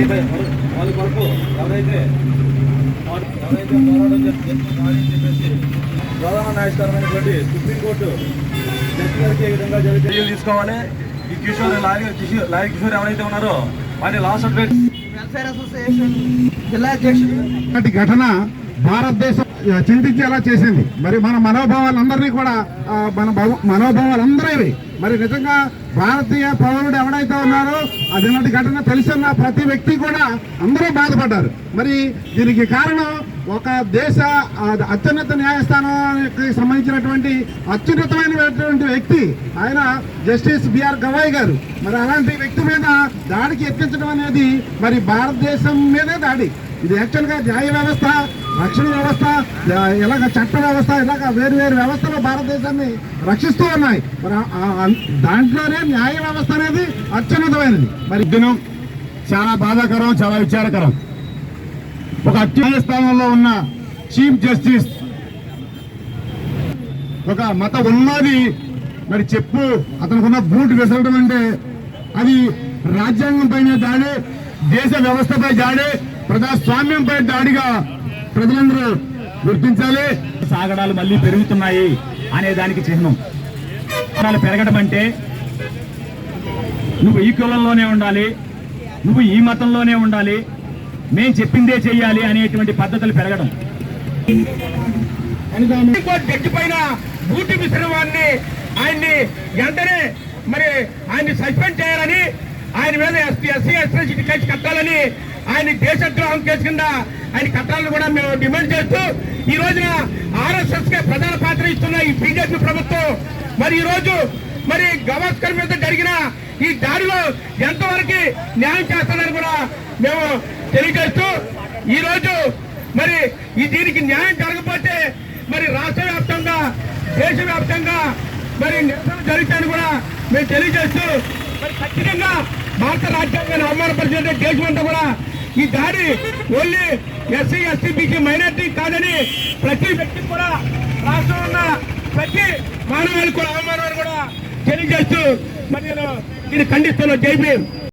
వాళ్ళ కొరకు ఎవరైతే ఎవరైతే పోరాటం చేస్తున్నారని చెప్పేసి ప్రధాన న్యాయస్థానమైనటువంటి సుప్రీంకోర్టు జడ్జి గారికి ఏ విధంగా జరిగే చర్యలు తీసుకోవాలి. ఈ కిషోర్ లాయర్ కిషోర్ ఎవరైతే ఉన్నారో వారిని లాస్ట్ సర్టిఫికేట్ వెల్ఫేర్ అసోసియేషన్ జిల్లా అధ్యక్షుడు. ఇలాంటి ఘటన భారతదేశం చింతించేలా చేసింది. మరి మన మనోభావాలందరినీ కూడా మన భవ- మనోభావాలందరూ ఇవి మరి నిజంగా భారతీయ పౌరుడు ఎవడైతే ఉన్నారో అది ఘటన తెలిసిన ప్రతి వ్యక్తి కూడా అందరూ బాధపడ్డారు. మరి దీనికి కారణం ఒక దేశ అత్యున్నత న్యాయస్థానానికి సంబంధించినటువంటి అత్యున్నతమైనటువంటి వ్యక్తి ఆయన జస్టిస్ బిఆర్ గవాయ్ గారు. మరి అలాంటి వ్యక్తి మీద దాడికి ఎత్తించడం అనేది మరి భారతదేశం మీదే దాడి. ఇది యాక్చువల్గా న్యాయ వ్యవస్థ రక్షణ వ్యవస్థ ఇలాగ చట్ట వ్యవస్థ ఇలాగ వేరు వేరు వ్యవస్థలు భారతదేశాన్ని రక్షిస్తూ ఉన్నాయి. మరి దాంట్లోనే న్యాయ వ్యవస్థ అనేది అత్యున్నతమైనది. మరి దినం చాలా బాధాకరం చాలా విచారకరం. ఒక అత్యున్నత స్థానంలో ఉన్న చీఫ్ జస్టిస్ ఒక మత ఉన్నది మరి చెప్పు అతనుకున్న బూట్ విసరడం అంటే అది రాజ్యాంగం పైన దాడి దేశ వ్యవస్థపై దాడి ప్రజాస్వామ్యంపై దాడిగా ప్రజలందరూ గుర్తించాలి. సాగడాలు మళ్ళీ పెరుగుతున్నాయి అనే దానికి చిహ్నం. సాగడాలు పెరగడం అంటే నువ్వు ఈ కులంలోనే ఉండాలి నువ్వు ఈ మతంలోనే ఉండాలి మేం చెప్పిందే చెయ్యాలి అనేటువంటి పద్ధతులు పెరగడం. జడ్జి పైన బూటి వారిని ఆయన్ని వెంటనే మరి ఆయన్ని సస్పెండ్ చేయాలని ఆయన మీద ఎస్టీ ఎస్సీ ఎస్టీ కేసు కట్టాలని ఆయన దేశద్రోహం కేసు కింద ఆయన కట్టాలను కూడా మేము డిమాండ్ చేస్తూ ఈ రోజున ఆర్ఎస్ఎస్ కే ప్రధాన పాత్ర ఇస్తున్న ఈ బీజేపీ ప్రభుత్వం. మరి ఈ రోజు మరి గవాస్కర్ మీద జరిగిన ఈ దాడిలో ఎంతవరకు న్యాయం చేస్తానని కూడా మేము తెలియజేస్తూ ఈ రోజు మరి ఈ దీనికి న్యాయం జరగకపోతే మరి రాష్ట్ర వ్యాప్తంగా దేశవ్యాప్తంగా మరి నిరసన జరుగుతాయని కూడా మేము తెలియజేస్తూ మరి ఖచ్చితంగా భారత రాజ్యాంగాన్ని అవమానపరిచినట్టు దేశమంతా కూడా ఈ దాడి only SC ST BC minority కాదని ప్రతి వ్యక్తి కూడా రాష్ట్రంలో ఉన్న ప్రతి మానవాళి కూడా అవమానాలు కూడా తెలియజేస్తూ మరి నేను దీన్ని ఖండిస్తున్నాను. జై భీమ్.